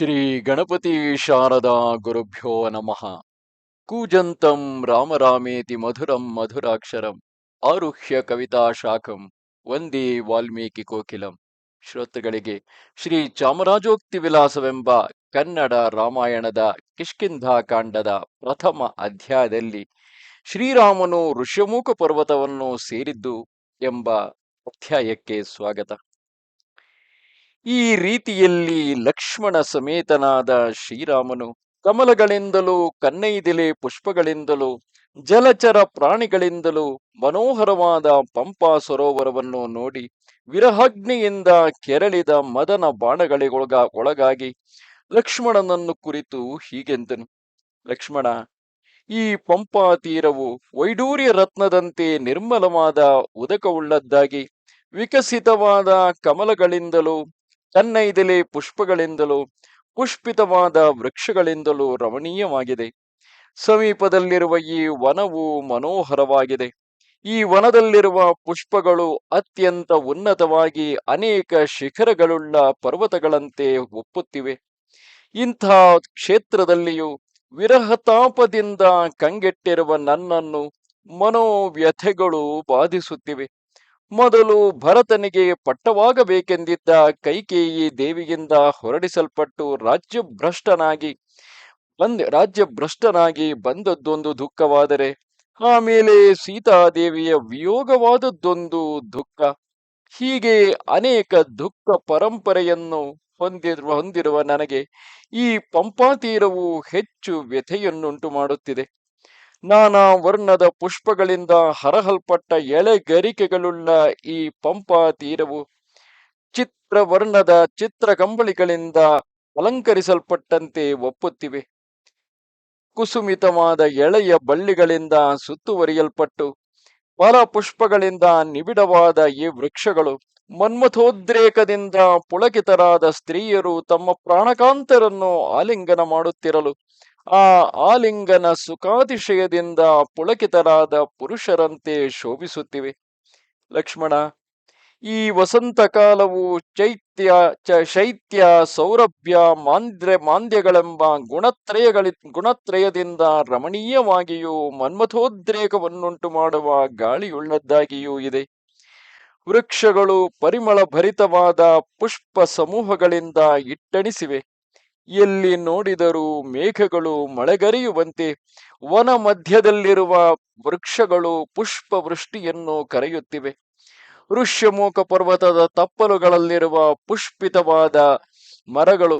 ಶ್ರೀ ಗಣಪತಿ ಶಾರದಾ ಗುರುಭ್ಯೋ ನಮಃ. ಕೂಜಂತಂ ರಾಮರಾಮೇತಿ ಮಧುರಂ ಮಧುರಾಕ್ಷರಂ ಆರುಹ್ಯ ಕವಿತಾ ಶಾಖಂ ವಂದೇ ವಾಲ್ಮೀಕಿ ಕೋಕಿಲಂ. ಶ್ರೋತೃಗಳಿಗೆ ಶ್ರೀ ಚಾಮರಾಜೋಕ್ತಿ ವಿಲಾಸವೆಂಬ ಕನ್ನಡ ರಾಮಾಯಣದ ಕಿಷ್ಕಿಂಧಾ ಕಾಂಡದ ಪ್ರಥಮ ಅಧ್ಯಾಯದಲ್ಲಿ ಶ್ರೀರಾಮನು ಋಷ್ಯಮುಖ ಪರ್ವತವನ್ನು ಸೇರಿದ್ದು ಎಂಬ ಅಧ್ಯಾಯಕ್ಕೆ ಸ್ವಾಗತ. ಈ ರೀತಿಯಲ್ಲಿ ಲಕ್ಷ್ಮಣ ಸಮೇತನಾದ ಶ್ರೀರಾಮನು ಕಮಲಗಳಿಂದಲೂ ಕನ್ನೈದಿಲೆ ಪುಷ್ಪಗಳಿಂದಲೂ, ಜಲಚರ ಪ್ರಾಣಿಗಳಿಂದಲೂ ಮನೋಹರವಾದ ಪಂಪಾ ಸರೋವರವನ್ನು ನೋಡಿ ವಿರಹಗ್ನಿಯಿಂದ ಕೆರಳಿದ ಮದನ ಬಾಣಗಳಿಗೊಳಗ, ಒಳಗಾಗಿ ಲಕ್ಷ್ಮಣನನ್ನು ಕುರಿತು ಹೀಗೆಂದನು. ಲಕ್ಷ್ಮಣ, ಈ ಪಂಪಾ ತೀರವು ವೈಡೂರ್ಯ ರತ್ನದಂತೆ ನಿರ್ಮಲವಾದ, ಉದಕವುಳ್ಳದ್ದಾಗಿ, ವಿಕಸಿತವಾದ ಕಮಲಗಳಿಂದಲೂ ತನ್ನೈದಲೆ ಪುಷ್ಪಗಳಿಂದಲೂ, ಪುಷ್ಪಿತವಾದ ವೃಕ್ಷಗಳಿಂದಲೂ ರಮಣೀಯವಾಗಿದೆ. ಸಮೀಪದಲ್ಲಿರುವ ಈ ವನವು ಮನೋಹರವಾಗಿದೆ. ಈ ವನದಲ್ಲಿರುವ ಪುಷ್ಪಗಳು ಅತ್ಯಂತ ಉನ್ನತವಾಗಿ ಅನೇಕ ಶಿಖರಗಳುಳ್ಳ ಪರ್ವತಗಳಂತೆ ಒಪ್ಪುತ್ತಿವೆ. ಇಂಥ ಕ್ಷೇತ್ರದಲ್ಲಿಯೂ ವಿರಹತಾಪದಿಂದ ಕಂಗೆಟ್ಟಿರುವ ನನ್ನನ್ನು ಮನೋವ್ಯಥೆಗಳು ಬಾಧಿಸುತ್ತಿವೆ. ಮೊದಲು ಭರತನಿಗೆ ಪಟ್ಟವಾಗಬೇಕೆಂದಿದ್ದ ಕೈಕೇಯಿ ದೇವಿಯಿಂದ ಹೊರಡಿಸಲ್ಪಟ್ಟು ರಾಜ್ಯಭ್ರಷ್ಟನಾಗಿ ಬಂದ್, ರಾಜ್ಯಭ್ರಷ್ಟನಾಗಿ ಬಂದದ್ದೊಂದು ದುಃಖವಾದರೆ, ಆಮೇಲೆ ಸೀತಾದೇವಿಯ ವಿಯೋಗವಾದದ್ದೊಂದು ದುಃಖ. ಹೀಗೆ ಅನೇಕ ದುಃಖ ಪರಂಪರೆಯನ್ನು ಹೊಂದಿರುವ ಹೊಂದಿರುವ ನನಗೆ ಈ ಪಂಪಾತೀರವು ಹೆಚ್ಚು ವ್ಯಥೆಯನ್ನುಂಟು ಮಾಡುತ್ತಿದೆ ನಾನಾ ವರ್ಣದ ಪುಷ್ಪಗಳಿಂದ ಹರಹಲ್ಪಟ್ಟ ಎಳೆಗರಿಕೆಗಳುಳ್ಳ ಈ ಪಂಪಾ ತೀರವು ಚಿತ್ರವರ್ಣದ ಚಿತ್ರಕಂಬಳಿಗಳಿಂದ ಅಲಂಕರಿಸಲ್ಪಟ್ಟಂತೆ ಒಪ್ಪುತ್ತಿವೆ. ಕುಸುಮಿತವಾದ ಎಳೆಯ ಬಳ್ಳಿಗಳಿಂದ ಸುತ್ತುವರಿಯಲ್ಪಟ್ಟು ಫಲ ಪುಷ್ಪಗಳಿಂದ ನಿಬಿಡವಾದ ಈ ವೃಕ್ಷಗಳು ಮನ್ಮಥೋದ್ರೇಕದಿಂದ ಪುಳಕಿತರಾದ ಸ್ತ್ರೀಯರು ತಮ್ಮ ಪ್ರಾಣಕಾಂತರನ್ನು ಆಲಿಂಗನ ಮಾಡುತ್ತಿರಲು ಆ ಆಲಿಂಗನ ಸುಖಾತಿಶಯದಿಂದ ಪುಳಕಿತರಾದ ಪುರುಷರಂತೆ ಶೋಭಿಸುತ್ತಿವೆ. ಲಕ್ಷ್ಮಣ, ಈ ವಸಂತ ಕಾಲವು ಚೈತ್ಯ, ಚ ಶೈತ್ಯ, ಸೌರಭ್ಯ, ಮಾಂದ್ರ, ಮಾಂದ್ಯಗಳೆಂಬ ಗುಣತ್ರಯಗಳಿ ಗುಣತ್ರಯದಿಂದ ರಮಣೀಯವಾಗಿಯೂ ಮನ್ಮಥೋದ್ರೇಕವನ್ನುಂಟು ಮಾಡುವ ಗಾಳಿಯುಳ್ಳದ್ದಾಗಿಯೂ ಇದೆ. ವೃಕ್ಷಗಳು ಪರಿಮಳ ಭರಿತವಾದ ಪುಷ್ಪ ಸಮೂಹಗಳಿಂದ ಇಟ್ಟಣಿಸಿವೆ. ಎಲ್ಲಿ ನೋಡಿದರೂ ಮೇಘಗಳು ಮಳೆಗರಿಯುವಂತೆ ವನ ಮಧ್ಯದಲ್ಲಿರುವ ವೃಕ್ಷಗಳು ಪುಷ್ಪ ವೃಷ್ಟಿಯನ್ನು ಕರೆಯುತ್ತಿವೆ. ಋಷ್ಯಮೋಕ ಪರ್ವತದ ತಪ್ಪಲುಗಳಲ್ಲಿರುವ ಪುಷ್ಪಿತವಾದ ಮರಗಳು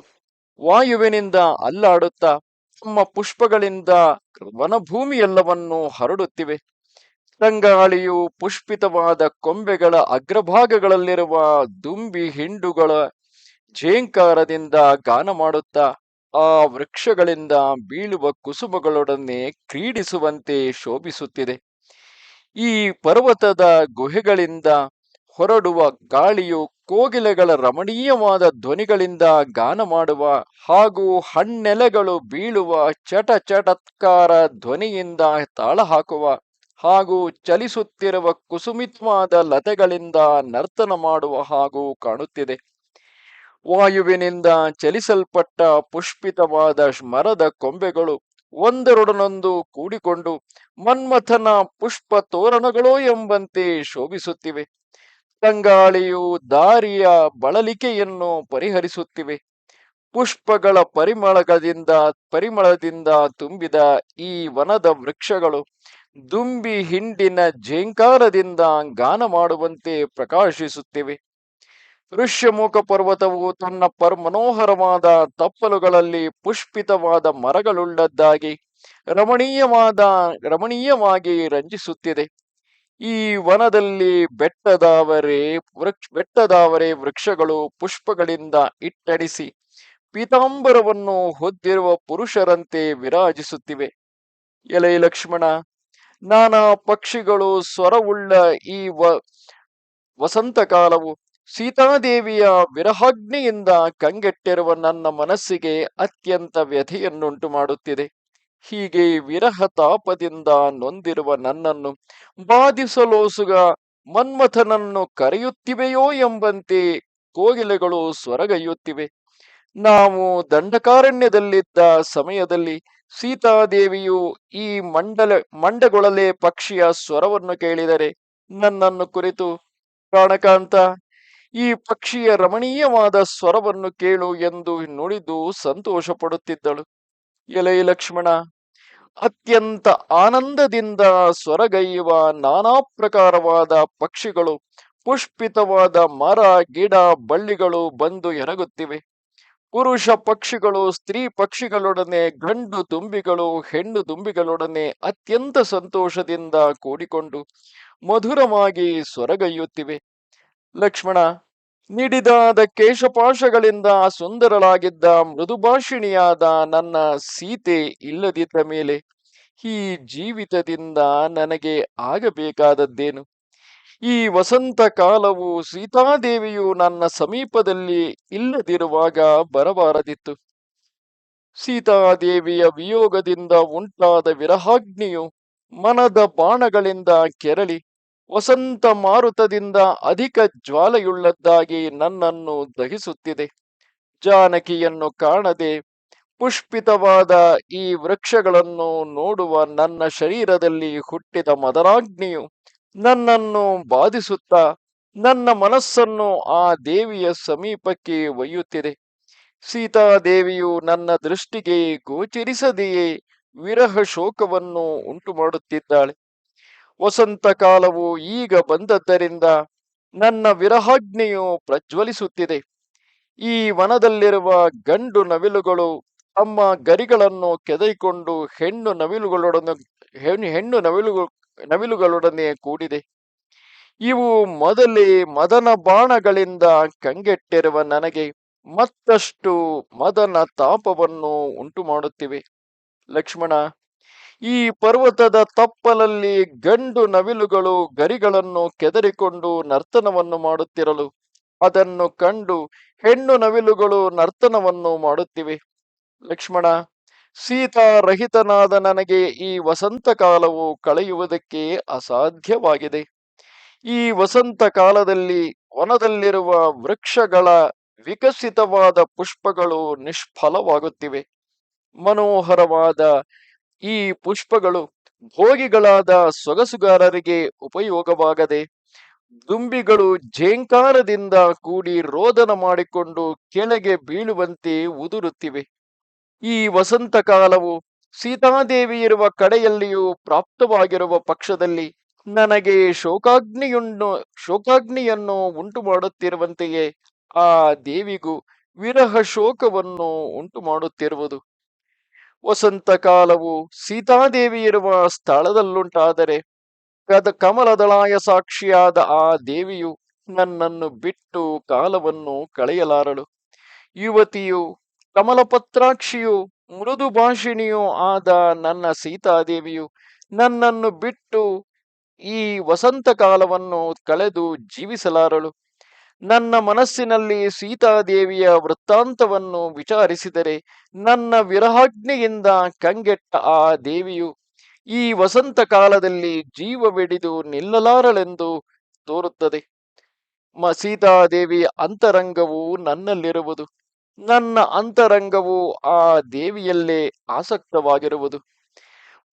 ವಾಯುವಿನಿಂದ ಅಲ್ಲಾಡುತ್ತಾ ತಮ್ಮ ಪುಷ್ಪಗಳಿಂದ ವನಭೂಮಿಯೆಲ್ಲವನ್ನು ಹರಡುತ್ತಿವೆ. ರಂಗಾಳಿಯು ಪುಷ್ಪಿತವಾದ ಕೊಂಬೆಗಳ ಅಗ್ರಭಾಗಗಳಲ್ಲಿರುವ ದುಂಬಿ ಹಿಂಡುಗಳ ಝೇಂಕಾರದಿಂದ ಗಾನ ಮಾಡುತ್ತಾ, ಆ ವೃಕ್ಷಗಳಿಂದ ಬೀಳುವ ಕುಸುಮಗಳೊಡನೆ ಕ್ರೀಡಿಸುವಂತೆ ಶೋಭಿಸುತ್ತಿದೆ. ಈ ಪರ್ವತದ ಗುಹೆಗಳಿಂದ ಹೊರಡುವ ಗಾಳಿಯು ಕೋಗಿಲೆಗಳ ರಮಣೀಯವಾದ ಧ್ವನಿಗಳಿಂದ ಗಾನ ಮಾಡುವ ಹಾಗೂ ಹಣ್ಣೆಲೆಗಳು ಬೀಳುವ ಚಟ ಚಟತ್ಕಾರ ಧ್ವನಿಯಿಂದ ತಾಳ ಹಾಕುವ ಹಾಗೂ ಚಲಿಸುತ್ತಿರುವ ಕುಸುಮಿತ್ವಾದ ಲತೆಗಳಿಂದ ನರ್ತನ ಮಾಡುವ ಹಾಗೂ ಕಾಣುತ್ತಿದೆ. ವಾಯುವಿನಿಂದ ಚಲಿಸಲ್ಪಟ್ಟ ಪುಷ್ಪಿತವಾದ ಮರದ ಕೊಂಬೆಗಳು ಒಂದರೊಡನೊಂದು ಕೂಡಿಕೊಂಡು ಮನ್ಮಥನ ಪುಷ್ಪ ತೋರಣಗಳೋ ಎಂಬಂತೆ ಶೋಭಿಸುತ್ತಿವೆ. ತಂಗಾಳಿಯು ದಾರಿಯ ಬಳಲಿಕೆಯನ್ನು ಪರಿಹರಿಸುತ್ತಿವೆ. ಪುಷ್ಪಗಳ ಪರಿಮಳಗದಿಂದ, ಪರಿಮಳದಿಂದ ತುಂಬಿದ ಈ ವನದ ವೃಕ್ಷಗಳು ದುಂಬಿ ಹಿಂಡಿನ ಝೇಂಕಾರದಿಂದ ಗಾನ ಮಾಡುವಂತೆ ಪ್ರಕಾಶಿಸುತ್ತಿವೆ. ಋಷ್ಯಮುಖ ಪರ್ವತವು ತನ್ನ ಪರ್ ಮನೋಹರವಾದ ತಪ್ಪಲುಗಳಲ್ಲಿ ಪುಷ್ಪಿತವಾದ ಮರಗಳುಳ್ಳದ್ದಾಗಿ ರಮಣೀಯವಾದ, ರಮಣೀಯವಾಗಿ ರಂಜಿಸುತ್ತಿದೆ. ಈ ವನದಲ್ಲಿ ಬೆಟ್ಟದಾವರೆ ವೃಕ್ಷ, ಬೆಟ್ಟದಾವರೆ ವೃಕ್ಷಗಳು ಪುಷ್ಪಗಳಿಂದ ಇಟ್ಟಡಿಸಿ ಪೀತಾಂಬರವನ್ನು ಹೊದ್ದಿರುವ ಪುರುಷರಂತೆ ವಿರಾಜಿಸುತ್ತಿವೆ. ಎಲೆ ಲಕ್ಷ್ಮಣ, ನಾನಾ ಪಕ್ಷಿಗಳು ಸ್ವರವುಳ್ಳ ಈ ವಸಂತ ಕಾಲವು ಸೀತಾದೇವಿಯ ವಿರಹಾಗ್ನಿಯಿಂದ ಕಂಗೆಟ್ಟಿರುವ ನನ್ನ ಮನಸ್ಸಿಗೆ ಅತ್ಯಂತ ವ್ಯಥೆಯನ್ನುಂಟು ಮಾಡುತ್ತಿದೆ. ಹೀಗೆ ವಿರಹ ತಾಪದಿಂದ ನೊಂದಿರುವ ನನ್ನನ್ನು ಬಾಧಿಸಲೋಸುಗ ಮನ್ಮಥನನ್ನು ಕರೆಯುತ್ತಿವೆಯೋ ಎಂಬಂತೆ ಕೋಗಿಲೆಗಳು ಸ್ವರಗೈಯುತ್ತಿವೆ. ನಾವು ದಂಡಕಾರಣ್ಯದಲ್ಲಿದ್ದ ಸಮಯದಲ್ಲಿ ಸೀತಾದೇವಿಯು ಈ ಮಂಡಲ, ಮಂಡಗೊಳಲೆ ಪಕ್ಷಿಯ ಸ್ವರವನ್ನು ಕೇಳಿದರೆ ನನ್ನನ್ನು ಕುರಿತು ಪ್ರಾಣಕಾಂತ ಈ ಪಕ್ಷಿಯ ರಮಣೀಯವಾದ ಸ್ವರವನ್ನು ಕೇಳು ಎಂದು ನುಡಿದು ಸಂತೋಷ ಪಡುತ್ತಿದ್ದಳು ಎಲೈ ಲಕ್ಷ್ಮಣ, ಅತ್ಯಂತ ಆನಂದದಿಂದ ಸ್ವರಗೈಯುವ ನಾನಾ ಪ್ರಕಾರವಾದ ಪಕ್ಷಿಗಳು, ಪುಷ್ಪಿತವಾದ ಮರ, ಗಿಡ, ಬಳ್ಳಿಗಳು ಬಂದು ಎರಗುತ್ತಿವೆ. ಪುರುಷ ಪಕ್ಷಿಗಳು, ಸ್ತ್ರೀ ಪಕ್ಷಿಗಳೊಡನೆ, ಗಂಡು ತುಂಬಿಗಳು, ಹೆಣ್ಣು ತುಂಬಿಗಳೊಡನೆ ಅತ್ಯಂತ ಸಂತೋಷದಿಂದ ಕೂಡಿಕೊಂಡು ಮಧುರವಾಗಿ ಸ್ವರಗೈಯುತ್ತಿವೆ. ಲಕ್ಷ್ಮಣ, ನೀಡಿದಾದ ಕೇಶಪಾಶಗಳಿಂದ ಸುಂದರಳಾಗಿದ್ದ ಮೃದುಭಾಷಿಣಿಯಾದ ನನ್ನ ಸೀತೆ ಇಲ್ಲದಿದ್ದ ಮೇಲೆ ಈ ಜೀವಿತದಿಂದ ನನಗೆ ಆಗಬೇಕಾದದ್ದೇನು? ಈ ವಸಂತ ಕಾಲವು ಸೀತಾದೇವಿಯು ನನ್ನ ಸಮೀಪದಲ್ಲಿ ಇಲ್ಲದಿರುವಾಗ ಬರಬಾರದಿತ್ತು. ಸೀತಾದೇವಿಯ ವಿಯೋಗದಿಂದ ಉಂಟಾದ ವಿರಹಾಗ್ನಿಯು ಮನದ ಬಾಣಗಳಿಂದ ಕೆರಳಿ ವಸಂತ ಮಾರುತದಿಂದ ಅಧಿಕ ಜ್ವಾಲೆಯುಳ್ಳದ್ದಾಗಿ ನನ್ನನ್ನು ದಹಿಸುತ್ತಿದೆ. ಜಾನಕಿಯನ್ನು ಕಾಣದೆ ಪುಷ್ಪಿತವಾದ ಈ ವೃಕ್ಷಗಳನ್ನು ನೋಡುವ ನನ್ನ ಶರೀರದಲ್ಲಿ ಹುಟ್ಟಿದ ಮದರಾಗ್ನಿಯು ನನ್ನನ್ನು ಬಾಧಿಸುತ್ತಾ ನನ್ನ ಮನಸ್ಸನ್ನು ಆ ದೇವಿಯ ಸಮೀಪಕ್ಕೆ ಒಯ್ಯುತ್ತಿದೆ. ಸೀತಾದೇವಿಯು ನನ್ನ ದೃಷ್ಟಿಗೆ ಗೋಚರಿಸದೆಯೇ ವಿರಹ ಶೋಕವನ್ನು ಉಂಟು ಮಾಡುತ್ತಿದ್ದಾಳೆ ವಸಂತ ಕಾಲವು ಈಗ ಬಂದದ್ದರಿಂದ ನನ್ನ ವಿರಹಾಜ್ಞೆಯು ಪ್ರಜ್ವಲಿಸುತ್ತಿದೆ. ಈ ವನದಲ್ಲಿರುವ ಗಂಡು ನವಿಲುಗಳು ತಮ್ಮ ಗರಿಗಳನ್ನು ಕೆದೈಕೊಂಡು ಹೆಣ್ಣು ನವಿಲುಗಳೊಡನೆ ಹೆಣ್ಣು ನವಿಲುಗಳು, ನವಿಲುಗಳೊಡನೆ ಕೂಡಿದೆ. ಇವು ಮೊದಲೇ ಮದನ ಬಾಣಗಳಿಂದ ಕಂಗೆಟ್ಟಿರುವ ನನಗೆ ಮತ್ತಷ್ಟು ಮದನ ತಾಪವನ್ನು ಉಂಟು ಮಾಡುತ್ತಿವೆ ಲಕ್ಷ್ಮಣ ಈ ಪರ್ವತದ ತಪ್ಪಲಲ್ಲಿ ಗಂಡು ನವಿಲುಗಳು ಗರಿಗಳನ್ನು ಕೆದರಿಕೊಂಡು ನರ್ತನವನ್ನು ಮಾಡುತ್ತಿರಲು. ಅದನ್ನು ಕಂಡು ಹೆಣ್ಣು ನವಿಲುಗಳು ನರ್ತನವನ್ನು ಮಾಡುತ್ತಿವೆ. ಲಕ್ಷ್ಮಣ ಸೀತಾರಹಿತನಾದ ನನಗೆ ಈ ವಸಂತ ಕಾಲವು ಕಳೆಯುವುದಕ್ಕೆ ಅಸಾಧ್ಯವಾಗಿದೆ. ಈ ವಸಂತ ಕಾಲದಲ್ಲಿ ವನದಲ್ಲಿರುವ ವೃಕ್ಷಗಳ ವಿಕಸಿತವಾದ ಪುಷ್ಪಗಳು ನಿಷ್ಫಲವಾಗುತ್ತಿವೆ. ಮನೋಹರವಾದ ಈ ಪುಷ್ಪಗಳು ಭೋಗಿಗಳಾದ ಸೊಗಸುಗಾರರಿಗೆ ಉಪಯೋಗವಾಗದೆ ದುಂಬಿಗಳು ಝೇಂಕಾರದಿಂದ ಕೂಡಿ ರೋದನ ಮಾಡಿಕೊಂಡು ಕೆಳಗೆ ಬೀಳುವಂತೆ ಉದುರುತ್ತಿವೆ. ಈ ವಸಂತ ಕಾಲವು ಸೀತಾದೇವಿ ಇರುವ ಕಡೆಯಲ್ಲಿಯೂ ಪ್ರಾಪ್ತವಾಗಿರುವ ಪಕ್ಷದಲ್ಲಿ ನನಗೆ ಶೋಕಾಗ್ನಿಯುಣ್ಣು, ಶೋಕಾಗ್ನಿಯನ್ನು ಉಂಟು ಮಾಡುತ್ತಿರುವಂತೆಯೇ ಆ ದೇವಿಗೂ ವಿರಹ ಶೋಕವನ್ನು ಉಂಟು ಮಾಡುತ್ತಿರುವುದು ವಸಂತ ಕಾಲವು ಸೀತಾದೇವಿ ಇರುವ ಸ್ಥಳದಲ್ಲುಂಟಾದರೆ, ಕದ ಕಮಲದಳಾಯ ಸಾಕ್ಷಿಯಾದ ಆ ದೇವಿಯು ನನ್ನನ್ನು ಬಿಟ್ಟು ಕಾಲವನ್ನು ಕಳೆಯಲಾರಳು. ಯುವತಿಯು, ಕಮಲಪತ್ರಾಕ್ಷಿಯು ಮೃದು ಭಾಷಿಣಿಯೂ ಆದ ನನ್ನ ಸೀತಾದೇವಿಯು ನನ್ನನ್ನು ಬಿಟ್ಟು ಈ ವಸಂತ ಕಾಲವನ್ನು ಕಳೆದು ಜೀವಿಸಲಾರಳು. ನನ್ನ ಮನಸ್ಸಿನಲ್ಲಿ ಸೀತಾದೇವಿಯ ವೃತ್ತಾಂತವನ್ನು ವಿಚಾರಿಸಿದರೆ ನನ್ನ ವಿರಹಾಜ್ಞೆಯಿಂದ ಕಂಗೆಟ್ಟ ಆ ದೇವಿಯು ಈ ವಸಂತ ಕಾಲದಲ್ಲಿ ಜೀವವೆಡಿದು ನಿಲ್ಲಲಾರಳೆಂದು ತೋರುತ್ತದೆ. ಮ ಸೀತಾದೇವಿ ಅಂತರಂಗವು ನನ್ನಲ್ಲಿರುವುದು. ನನ್ನ ಅಂತರಂಗವು ಆ ದೇವಿಯಲ್ಲೇ ಆಸಕ್ತವಾಗಿರುವುದು.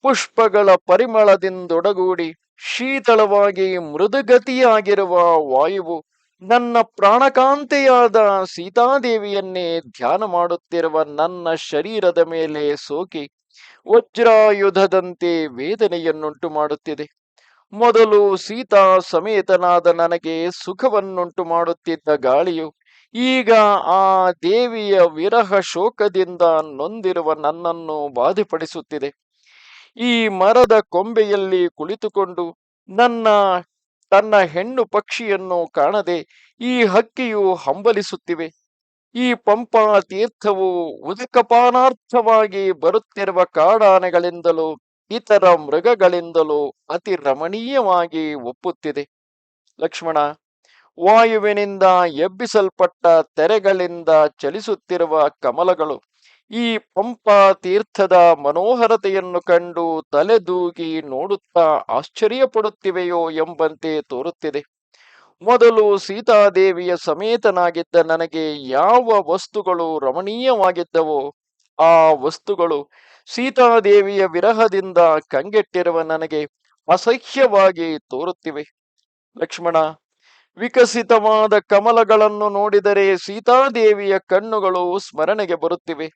ಪುಷ್ಪಗಳ ಪರಿಮಳದಿಂದೊಡಗೂಡಿ ಶೀತಳವಾಗಿ ಮೃದುಗತಿಯಾಗಿರುವ ವಾಯುವು ನನ್ನ ಪ್ರಾಣಕಾಂತೆಯಾದ ಸೀತಾದೇವಿಯನ್ನೇ ಧ್ಯಾನ ಮಾಡುತ್ತಿರುವ ನನ್ನ ಶರೀರದ ಮೇಲೆ ಸೋಕಿ ವಜ್ರಾಯುಧದಂತೆ ವೇದನೆಯನ್ನುಂಟು ಮಾಡುತ್ತಿದೆ. ಮೊದಲು ಸೀತಾ ಸಮೇತನಾದ ನನಗೆ ಸುಖವನ್ನುಂಟು ಮಾಡುತ್ತಿದ್ದ ಗಾಳಿಯು ಈಗ ಆ ದೇವಿಯ ವಿರಹ ಶೋಕದಿಂದ ನೊಂದಿರುವ ನನ್ನನ್ನು ಬಾಧೆಪಡಿಸುತ್ತಿದೆ. ಈ ಮರದ ಕೊಂಬೆಯಲ್ಲಿ ಕುಳಿತುಕೊಂಡು ನನ್ನ ತನ್ನ ಹೆಣ್ಣು ಪಕ್ಷಿಯನ್ನು ಕಾಣದೆ ಈ ಹಕ್ಕಿಯು ಹಂಬಲಿಸುತ್ತಿವೆ. ಈ ಪಂಪಾ ತೀರ್ಥವು ಉದಕಪಾನಾರ್ಥವಾಗಿ ಬರುತ್ತಿರುವ ಕಾಡಾನೆಗಳಿಂದಲೂ ಇತರ ಮೃಗಗಳಿಂದಲೂ ಅತಿ ರಮಣೀಯವಾಗಿ ಒಪ್ಪುತ್ತಿದೆ. ಲಕ್ಷ್ಮಣ, ವಾಯುವಿನಿಂದ ಎಬ್ಬಿಸಲ್ಪಟ್ಟ ತೆರೆಗಳಿಂದ ಚಲಿಸುತ್ತಿರುವ ಕಮಲಗಳು ಈ ಪಂಪ ತೀರ್ಥದ ಮನೋಹರತೆಯನ್ನು ಕಂಡು ತಲೆದೂಗಿ ನೋಡುತ್ತಾ ಆಶ್ಚರ್ಯಪಡುತ್ತಿವೆಯೋ ಎಂಬಂತೆ ತೋರುತ್ತಿದೆ. ಮೊದಲು ಸೀತಾದೇವಿಯ ಸಮೇತನಾಗಿದ್ದ ನನಗೆ ಯಾವ ವಸ್ತುಗಳು ರಮಣೀಯವಾಗಿದ್ದವೋ ಆ ವಸ್ತುಗಳು ಸೀತಾದೇವಿಯ ವಿರಹದಿಂದ ಕಂಗೆಟ್ಟಿರುವ ನನಗೆ ಅಸಹ್ಯವಾಗಿ ತೋರುತ್ತಿವೆ. ಲಕ್ಷ್ಮಣ, ವಿಕಸಿತವಾದ ಕಮಲಗಳನ್ನು ನೋಡಿದರೆ ಸೀತಾದೇವಿಯ ಕಣ್ಣುಗಳು ಸ್ಮರಣೆಗೆ ಬರುತ್ತಿವೆ.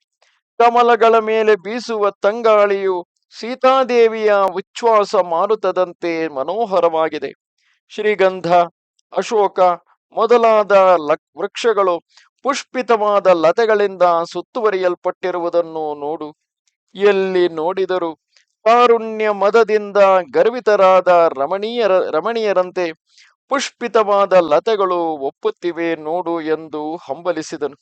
ಕಮಲಗಳ ಮೇಲೆ ಬೀಸುವ ತಂಗಾಳಿಯು ಸೀತಾದೇವಿಯ ಉಚ್ಛ್ವಾಸ ಮಾರುತದಂತೆ ಮನೋಹರವಾಗಿದೆ. ಶ್ರೀಗಂಧ, ಅಶೋಕ ಮೊದಲಾದ ಲಕ್ ವೃಕ್ಷಗಳು ಪುಷ್ಪಿತವಾದ ಲತೆಗಳಿಂದ ಸುತ್ತುವರಿಯಲ್ಪಟ್ಟಿರುವುದನ್ನು ನೋಡು. ಎಲ್ಲಿ ನೋಡಿದರು ಕಾರುಣ್ಯ ಮದದಿಂದ ಗರ್ವಿತರಾದ ರಮಣೀಯರ, ರಮಣೀಯರಂತೆ ಪುಷ್ಪಿತವಾದ ಲತೆಗಳು ಒಪ್ಪುತ್ತಿವೆ ನೋಡು ಎಂದು ಹಂಬಲಿಸಿದನು.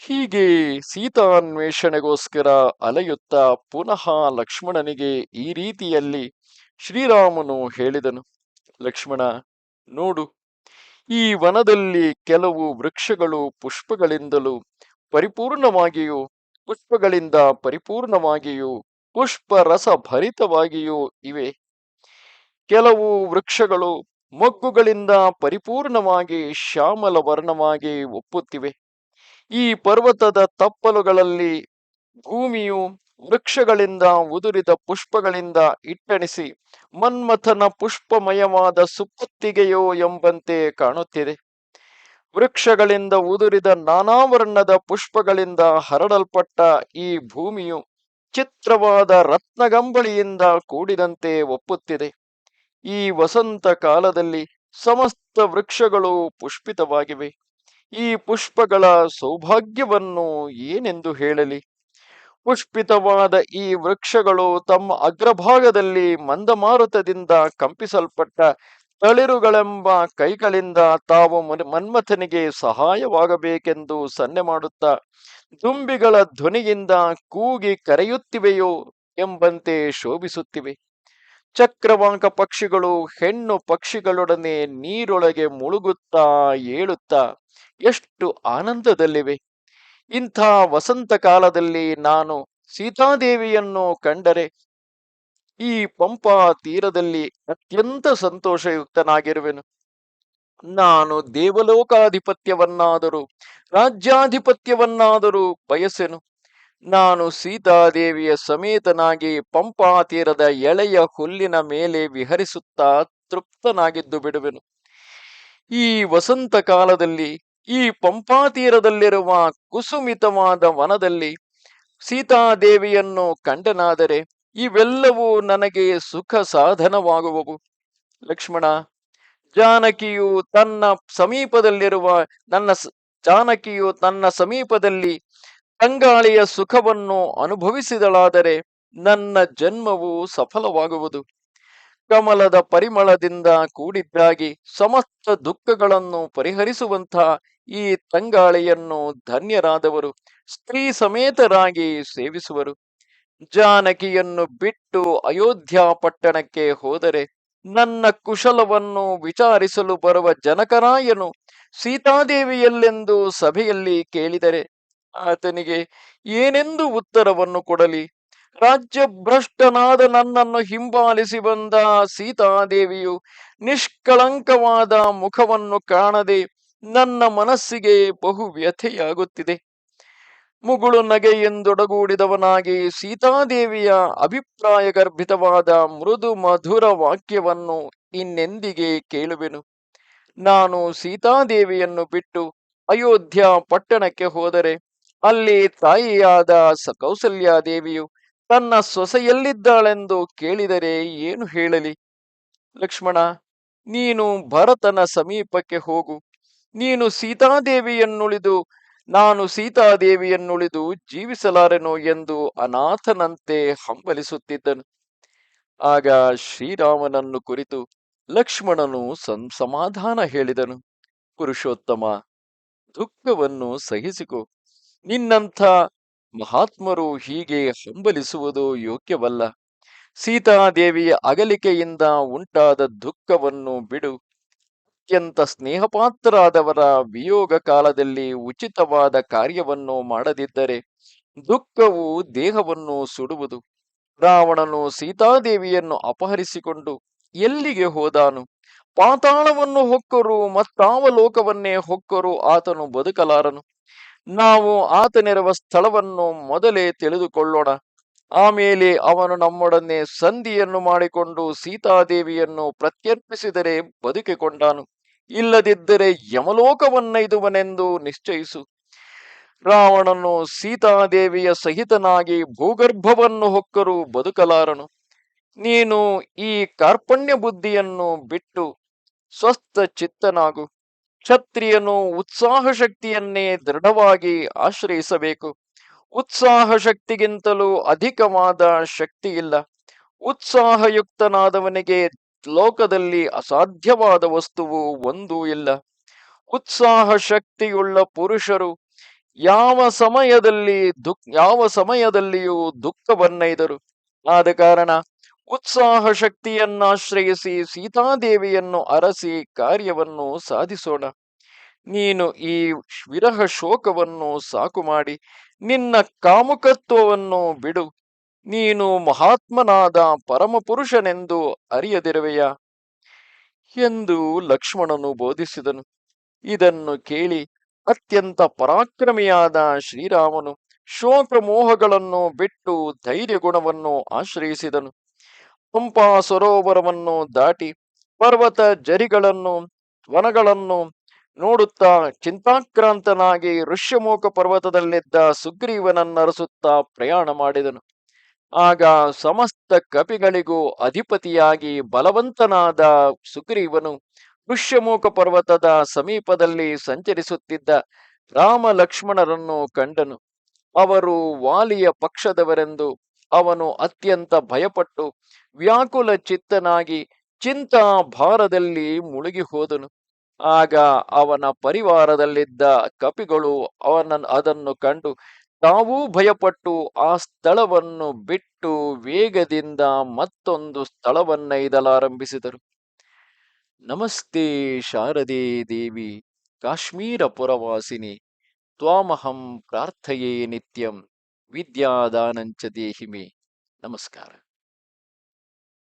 ಹೀಗೆ ಸೀತಾನ್ವೇಷಣೆಗೋಸ್ಕರ ಅಲೆಯುತ್ತಾ ಪುನಃ ಲಕ್ಷ್ಮಣನಿಗೆ ಈ ರೀತಿಯಲ್ಲಿ ಶ್ರೀರಾಮನು ಹೇಳಿದನು. ಲಕ್ಷ್ಮಣ, ನೋಡು, ಈ ವನದಲ್ಲಿ ಕೆಲವು ವೃಕ್ಷಗಳು ಪುಷ್ಪಗಳಿಂದಲೂ ಪರಿಪೂರ್ಣವಾಗಿಯೂ, ಪುಷ್ಪಗಳಿಂದ ಪರಿಪೂರ್ಣವಾಗಿಯೂ ಪುಷ್ಪ ರಸ ಭರಿತವಾಗಿಯೂ ಇವೆ. ಕೆಲವು ವೃಕ್ಷಗಳು ಮೊಗ್ಗುಗಳಿಂದ ಪರಿಪೂರ್ಣವಾಗಿ ಶ್ಯಾಮಲ ವರ್ಣವಾಗಿ ಒಪ್ಪುತ್ತಿವೆ. ಈ ಪರ್ವತದ ತಪ್ಪಲುಗಳಲ್ಲಿ ಭೂಮಿಯು ವೃಕ್ಷಗಳಿಂದ ಉದುರಿದ ಪುಷ್ಪಗಳಿಂದ ಇಟ್ಟಣಿಸಿ ಮನ್ಮಥನ ಪುಷ್ಪಮಯವಾದ ಸುಪ್ಪತ್ತಿಗೆಯೋ ಎಂಬಂತೆ ಕಾಣುತ್ತಿದೆ. ವೃಕ್ಷಗಳಿಂದ ಉದುರಿದ ನಾನಾ ವರ್ಣದ ಪುಷ್ಪಗಳಿಂದ ಹರಡಲ್ಪಟ್ಟ ಈ ಭೂಮಿಯು ಚಿತ್ರವಾದ ರತ್ನಗಂಬಳಿಯಿಂದ ಕೂಡಿದಂತೆ ಒಪ್ಪುತ್ತಿದೆ. ಈ ವಸಂತ ಕಾಲದಲ್ಲಿ ಸಮಸ್ತ ವೃಕ್ಷಗಳು ಪುಷ್ಪಿತವಾಗಿವೆ. ಈ ಪುಷ್ಪಗಳ ಸೌಭಾಗ್ಯವನ್ನು ಏನೆಂದು ಹೇಳಲಿ? ಪುಷ್ಪಿತವಾದ ಈ ವೃಕ್ಷಗಳು ತಮ್ಮ ಅಗ್ರಭಾಗದಲ್ಲಿ ಮಂದಮಾರುತದಿಂದ ಕಂಪಿಸಲ್ಪಟ್ಟ ತಳಿರುಗಳೆಂಬ ಕೈಗಳಿಂದ ತಾವು ಮನ್- ಮನ್ಮಥನಿಗೆ ಸಹಾಯವಾಗಬೇಕೆಂದು ಸನ್ನೆ ಮಾಡುತ್ತಾ ದುಂಬಿಗಳ ಧ್ವನಿಯಿಂದ ಕೂಗಿ ಕರೆಯುತ್ತಿವೆಯೋ ಎಂಬಂತೆ ಶೋಭಿಸುತ್ತಿವೆ. ಚಕ್ರವಾಂಕ ಪಕ್ಷಿಗಳು ಹೆಣ್ಣು ಪಕ್ಷಿಗಳೊಡನೆ ನೀರೊಳಗೆ ಮುಳುಗುತ್ತಾ ಏಳುತ್ತಾ ಎಷ್ಟು ಆನಂದದಲ್ಲಿವೆ. ಇಂಥ ವಸಂತ ಕಾಲದಲ್ಲಿ ನಾನು ಸೀತಾದೇವಿಯನ್ನು ಕಂಡರೆ, ಈ ಪಂಪಾ ತೀರದಲ್ಲಿ ಅತ್ಯಂತ ಸಂತೋಷಯುಕ್ತನಾಗಿರುವೆನು. ನಾನು ದೇವಲೋಕಾಧಿಪತ್ಯವನ್ನಾದರೂ, ರಾಜ್ಯಾಧಿಪತ್ಯವನ್ನಾದರೂ ಬಯಸೆನು. ನಾನು ಸೀತಾದೇವಿಯ ಸಮೇತನಾಗಿ ಪಂಪಾ ತೀರದ ಎಳೆಯ ಹುಲ್ಲಿನ ಮೇಲೆ ವಿಹರಿಸುತ್ತಾ ತೃಪ್ತನಾಗಿದ್ದು ಬಿಡುವೆನು. ಈ ವಸಂತ ಕಾಲದಲ್ಲಿ ಈ ಪಂಪಾ ತೀರದಲ್ಲಿರುವ ಕುಸುಮಿತವಾದ ವನದಲ್ಲಿ ಸೀತಾದೇವಿಯನ್ನು ಕಂಡನಾದರೆ ಇವೆಲ್ಲವೂ ನನಗೆ ಸುಖ ಸಾಧನವಾಗುವವು. ಲಕ್ಷ್ಮಣ, ಜಾನಕಿಯು ತನ್ನ ಸಮೀಪದಲ್ಲಿರುವ ನನ್ನ ಜಾನಕಿಯು ತನ್ನ ಸಮೀಪದಲ್ಲಿ ತಂಗಾಳಿಯ ಸುಖವನ್ನು ಅನುಭವಿಸಿದಳಾದರೆ ನನ್ನ ಜನ್ಮವು ಸಫಲವಾಗುವುದು. ಕಮಲದ ಪರಿಮಳದಿಂದ ಕೂಡಿದ್ದಾಗಿ ಸಮಸ್ತ ದುಃಖಗಳನ್ನು ಪರಿಹರಿಸುವಂಥ ಈ ತಂಗಾಳಿಯನ್ನು ಧನ್ಯರಾದವರು, ಸ್ತ್ರೀ ಸಮೇತರಾಗಿ ಸೇವಿಸುವರು. ಜಾನಕಿಯನ್ನು ಬಿಟ್ಟು ಅಯೋಧ್ಯ ಪಟ್ಟಣಕ್ಕೆ ಹೋದರೆ ನನ್ನ ಕುಶಲವನ್ನು ವಿಚಾರಿಸಲು ಬರುವ ಜನಕರಾಯನು ಸೀತಾದೇವಿಯಲ್ಲೆಂದು ಸಭೆಯಲ್ಲಿ ಕೇಳಿದರೆ, ಆತನಿಗೆ ಏನೆಂದು ಉತ್ತರವನ್ನು ಕೊಡಲಿ? ರಾಜ್ಯ ಭ್ರಷ್ಟನಾದ ನನ್ನನ್ನು ಹಿಂಬಾಲಿಸಿ ಬಂದ ಸೀತಾದೇವಿಯು ನಿಷ್ಕಳಂಕವಾದ ಮುಖವನ್ನು ಕಾಣದೆ ನನ್ನ ಮನಸ್ಸಿಗೆ ಬಹು ವ್ಯಥೆಯಾಗುತ್ತಿದೆ. ಮುಗುಳು ನಗೆಯೆಂದೊಡಗೂಡಿದವನಾಗಿ ಸೀತಾದೇವಿಯ ಅಭಿಪ್ರಾಯ ಗರ್ಭಿತವಾದ ಮೃದು ಮಧುರ ವಾಕ್ಯವನ್ನು ಇನ್ನೆಂದಿಗೆ ಕೇಳುವೆನು? ನಾನು ಸೀತಾದೇವಿಯನ್ನು ಬಿಟ್ಟು ಅಯೋಧ್ಯ ಪಟ್ಟಣಕ್ಕೆ ಹೋದರೆ ಅಲ್ಲಿ ತಾಯಿಯಾದ ಸ ಕೌಸಲ್ಯಾದೇವಿಯು ತನ್ನ ಸೊಸೆಯಲ್ಲಿದ್ದಾಳೆಂದು ಕೇಳಿದರೆ ಏನು ಹೇಳಲಿ? ಲಕ್ಷ್ಮಣ, ನೀನು ಭರತನ ಸಮೀಪಕ್ಕೆ ಹೋಗು. ನೀನು ಸೀತಾದೇವಿಯನ್ನುಳಿದು, ನಾನು ಸೀತಾದೇವಿಯನ್ನುಳಿದು ಜೀವಿಸಲಾರೆನು ಎಂದು ಅನಾಥನಂತೆ ಹಂಬಲಿಸುತ್ತಿದ್ದನು. ಆಗ ಶ್ರೀರಾಮನನ್ನು ಕುರಿತು ಲಕ್ಷ್ಮಣನು ಸಂ, ಸಮಾಧಾನ ಹೇಳಿದನು. ಪುರುಷೋತ್ತಮ, ದುಃಖವನ್ನು ಸಹಿಸಿಕೊ. ನಿನ್ನಂಥ ಮಹಾತ್ಮರು ಹೀಗೆ ಹಂಬಲಿಸುವುದು ಯೋಗ್ಯವಲ್ಲ. ಸೀತಾದೇವಿಯ ಅಗಲಿಕೆಯಿಂದ ಉಂಟಾದ ದುಃಖವನ್ನು ಬಿಡು. ಅತ್ಯಂತ ಸ್ನೇಹಪಾತ್ರರಾದವರ ವಿಯೋಗ ಕಾಲದಲ್ಲಿ ಉಚಿತವಾದ ಕಾರ್ಯವನ್ನು ಮಾಡದಿದ್ದರೆ ದುಃಖವು ದೇಹವನ್ನು ಸುಡುವುದು. ರಾವಣನು ಸೀತಾದೇವಿಯನ್ನು ಅಪಹರಿಸಿಕೊಂಡು ಎಲ್ಲಿಗೆ ಹೋದಾನು? ಪಾತಾಳವನ್ನು ಹೊಕ್ಕರು ಮತ್ತಾವ ಲೋಕವನ್ನೇ ಹೊಕ್ಕರು ಆತನು ಬದುಕಲಾರನು. ನಾವು ಆತನಿರುವ ಸ್ಥಳವನ್ನು ಮೊದಲೇ ತಿಳಿದುಕೊಳ್ಳೋಣ. ಆಮೇಲೆ ಅವನು ನಮ್ಮೊಡನೆ ಸಂಧಿಯನ್ನು ಮಾಡಿಕೊಂಡು ಸೀತಾದೇವಿಯನ್ನು ಪ್ರತ್ಯರ್ಪಿಸಿದರೆ ಬದುಕಿಕೊಂಡಾನು. ಇಲ್ಲದಿದ್ದರೆ ಯಮಲೋಕವನ್ನೈದುವನೆಂದು ನಿಶ್ಚಯಿಸು. ರಾವಣನು ಸೀತಾದೇವಿಯ ಸಹಿತನಾಗಿ ಭೂಗರ್ಭವನ್ನು ಹೊಕ್ಕರು ಬದುಕಲಾರನು. ನೀನು ಈ ಕಾರ್ಪಣ್ಯ ಬುದ್ಧಿಯನ್ನು ಬಿಟ್ಟು ಸ್ವಸ್ಥ ಚಿತ್ತನಾಗು. ಕ್ಷತ್ರಿಯನು ಉತ್ಸಾಹ ಶಕ್ತಿಯನ್ನೇ ದೃಢವಾಗಿ ಆಶ್ರಯಿಸಬೇಕು. ಉತ್ಸಾಹ ಶಕ್ತಿಗಿಂತಲೂ ಅಧಿಕವಾದ ಶಕ್ತಿ ಇಲ್ಲ ಉತ್ಸಾಹಯುಕ್ತನಾದವನಿಗೆ ಲೋಕದಲ್ಲಿ ಅಸಾಧ್ಯವಾದ ವಸ್ತುವು ಒಂದೂ ಇಲ್ಲ. ಉತ್ಸಾಹ ಶಕ್ತಿಯುಳ್ಳ ಪುರುಷರು ಯಾವ ಸಮಯದಲ್ಲಿ ದುಃಖ ಯಾವ ಸಮಯದಲ್ಲಿಯೂ ದುಃಖವನ್ನೈದರು ಆದ ಕಾರಣ ಉತ್ಸಾಹ ಶಕ್ತಿಯನ್ನಾಶ್ರಯಿಸಿ ಸೀತಾದೇವಿಯನ್ನು ಅರಸಿ ಕಾರ್ಯವನ್ನು ಸಾಧಿಸೋಣ. ನೀನು ಈ ವಿರಹ ಶೋಕವನ್ನು ಸಾಕು ಮಾಡಿ ನಿನ್ನ ಕಾಮುಕತ್ವವನ್ನು ಬಿಡು. ನೀನು ಮಹಾತ್ಮನಾದ ಪರಮಪುರುಷನೆಂದು ಅರಿಯದಿರುವೆಯ? ಎಂದು ಲಕ್ಷ್ಮಣನು ಬೋಧಿಸಿದನು. ಇದನ್ನು ಕೇಳಿ ಅತ್ಯಂತ ಪರಾಕ್ರಮಿಯಾದ ಶ್ರೀರಾಮನು ಶೋಕ ಮೋಹಗಳನ್ನು ಬಿಟ್ಟು ಧೈರ್ಯ ಗುಣವನ್ನು ಆಶ್ರಯಿಸಿದನು. ಪಂಪಾ ಸರೋವರವನ್ನು ದಾಟಿ ಪರ್ವತ ಜರಿಗಳನ್ನು ವನಗಳನ್ನು ನೋಡುತ್ತಾ ಚಿಂತಾಕ್ರಾಂತನಾಗಿ ಋಷ್ಯಮೋಕ ಪರ್ವತದಲ್ಲಿದ್ದ ಸುಗ್ರೀವನನ್ನರಸುತ್ತಾ ಪ್ರಯಾಣ ಮಾಡಿದನು. ಆಗ ಸಮಸ್ತ ಕಪಿಗಳಿಗೂ ಅಧಿಪತಿಯಾಗಿ ಬಲವಂತನಾದ ಸುಗ್ರೀವನು ಋಷ್ಯಮೂಕ ಪರ್ವತದ ಸಮೀಪದಲ್ಲಿ ಸಂಚರಿಸುತ್ತಿದ್ದ ರಾಮ ಲಕ್ಷ್ಮಣರನ್ನು ಕಂಡನು. ಅವರು ವಾಲಿಯ ಪಕ್ಷದವರೆಂದು ಅವನು ಅತ್ಯಂತ ಭಯಪಟ್ಟು ವ್ಯಾಕುಲ ಚಿತ್ತನಾಗಿ ಚಿಂತಾ ಭಾರದಲ್ಲಿ ಮುಳುಗಿ ಹೋದನು ಆಗ ಅವನ ಪರಿವಾರದಲ್ಲಿದ್ದ ಕಪಿಗಳು ಅವನ ಅದನ್ನು ಕಂಡು ತಾವೂ ಭಯಪಟ್ಟು ಆ ಸ್ಥಳವನ್ನು ಬಿಟ್ಟು ವೇಗದಿಂದ ಮತ್ತೊಂದು ಸ್ಥಳವನ್ನೈದಲಾರಂಭಿಸಿದರು ನಮಸ್ತೆ ಶಾರದೆ ದೇವಿ, ಕಾಶ್ಮೀರ ಪುರವಾಸಿನಿ, ತ್ವಾಮಹಂ ಪ್ರಾರ್ಥಯೇ ನಿತ್ಯಂ, ವಿದ್ಯಾದಾನಂಚ ದೇಹಿಮೆ. ನಮಸ್ಕಾರ.